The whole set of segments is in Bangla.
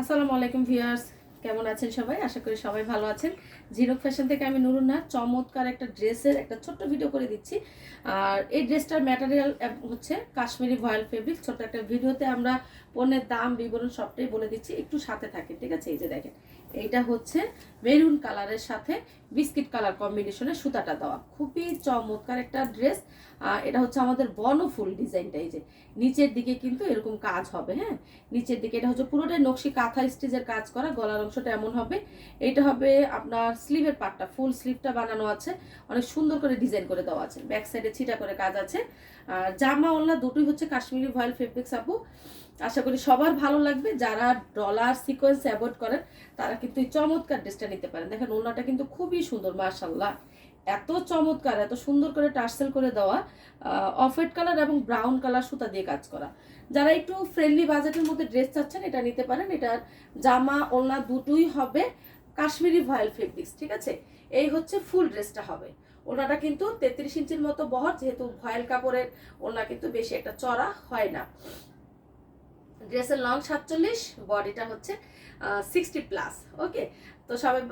আসসালামু আলাইকুম ভিউয়ার্স, কেমন আছেন সবাই? আশা করি সবাই ভালো আছেন। ঝিনুক ফ্যাশন থেকে আমি নুরুন্না চমৎকার একটা ড্রেসের একটা ছোট্ট ভিডিও করে দিচ্ছি। আর এই ড্রেসটার ম্যাটেরিয়াল হচ্ছে কাশ্মীরি ভয়েল ফেব্রিক ছোট্ট একটা ভিডিওতে আমরা পণ্যের দাম, বিবরণ সবটাই বলে দিচ্ছি। একটু সাথে থাকে ঠিক আছে? এই যে দেখেন, এইটা হচ্ছে মেরুন কালারের সাথে বিস্কিট কালার কম্বিনেশনের সুতাটা দেওয়া। খুবই চমৎকার একটা ড্রেস। এটা হচ্ছে আমাদের বনফুল ডিজাইনটা, এই যে নিচের দিকে কিন্তু এরকম কাজ হবে হ্যাঁ? নিচের দিকে এটা হচ্ছে পুরোটাই নকশি কাঁথা স্টিচের কাজ করা, গলার অংশটা এমন হবে। এটা হবে আপনার স্লিভের পার্টটা ফুল স্লিভটা বানানো আছে, অনেক সুন্দর করে ডিজাইন করে দেওয়া আছে। ব্যাক সাইডে ছিটা করে কাজ আছে। আর জামা ওল্লা দুটোই হচ্ছে কাশ্মীরি ভয়েল ফেব্রিক্স আপু। আশা করি সবার ভালো লাগবে। যারা ডলার সিকোয়েন্স অ্যাভয়েড করেন, তারা কিন্তু এই চমৎকার ড্রেসটা নিতে পারেন। দেখেন ওনাটা কিন্তু খুবই সুন্দর মার্শাল্লাহ এত চমৎকার, এত সুন্দর করে টার্সেল করে দেওয়া অফ হোয়াইট কালার এবং ব্রাউন কালার সুতা দিয়ে কাজ করা। যারা একটু ফ্রেন্ডলি বাজেটের মধ্যে ড্রেস চাচ্ছেন, এটা নিতে পারেন। এটার জামা ওড়না দুটোই হবে কাশ্মীরি ভয়েল ফেব্রিক্স ঠিক আছে? এই হচ্ছে ফুল ড্রেসটা হবে। ওনাটা কিন্তু তেত্রিশ ইঞ্চির মতো বহর, যেহেতু ভয়েল কাপড়ের ওনা কিন্তু বেশি একটা চড়া হয় না। ড্রেসের লং সাতচল্লিশ, বডিটা হচ্ছে সিক্সটি প্লাস ওকে তো সবাই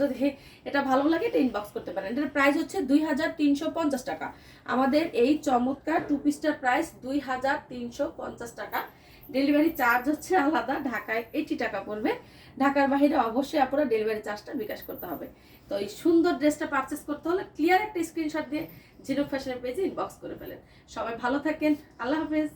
যদি এটা ভালো লাগে, এটা ইনবক্স করতে পারেন। এটার প্রাইস হচ্ছে দুই হাজার তিনশো পঞ্চাশ টাকা। আমাদের এই চমৎকার টু পিসটার প্রাইস দুই হাজার তিনশো পঞ্চাশ টাকা। ডেলিভারি চার্জ হচ্ছে আলাদা, ঢাকায় এইটি টাকা পড়বে। ঢাকার বাইরে অবশ্যই আপনারা ডেলিভারি চার্জটা বিকাশ করতে হবে। তো এই সুন্দর ড্রেসটা পারচেস করতে হলে ক্লিয়ার একটা স্ক্রিনশট দিয়ে জিরো ফ্যাশনের পেজে ইনবক্স করে ফেলেন। সবাই ভালো থাকেন, আল্লাহ হাফেজ।